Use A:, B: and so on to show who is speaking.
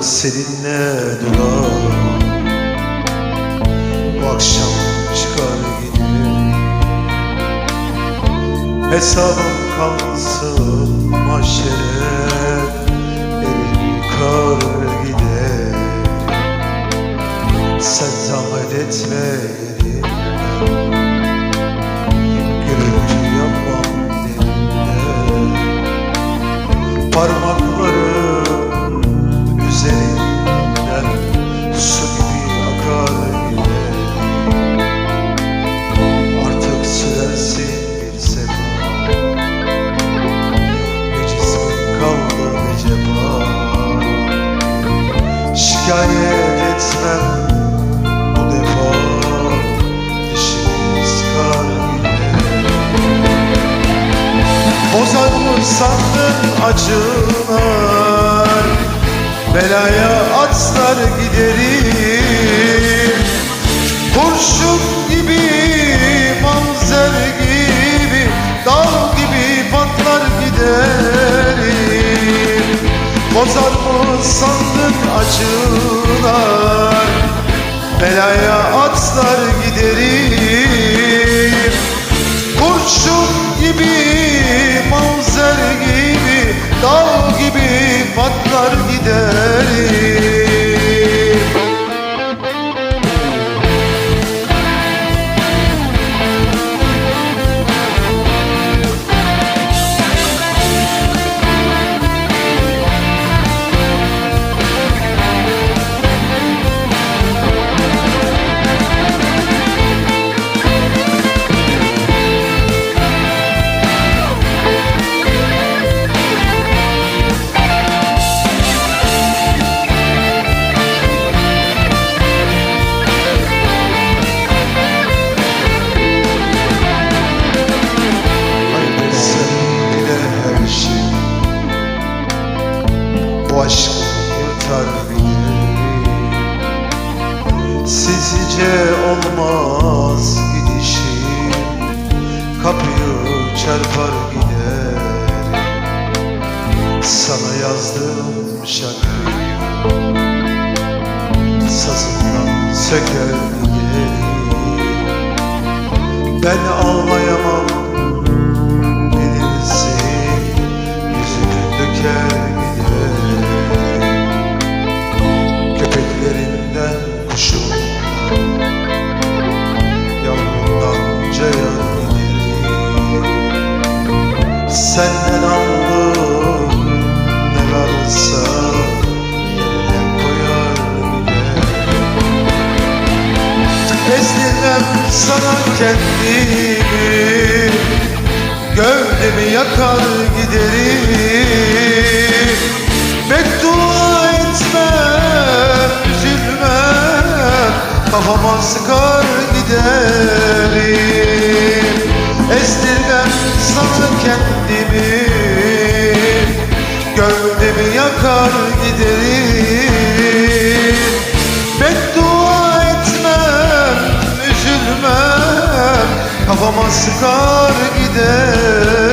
A: seninle durar Bu akşam çıkar giderim Hesabım kalsın mahşere sandın acılar. Belaya atlar giderim Kurşun gibi Sizce olmaz gidişim Kapıyı çarpar giderim Sana yazdığım şarkıyı. Sazından söker giderim Ben ağlayamam Senden aldım ne varsa Yerine koyar giderim Ezdirmem sana kendimi Gövdemi yakar giderim. Beddua etmem, üzülmem Kafama sıkar giderim giderim Beddua etmem, üzülmem Kafama sıkar gider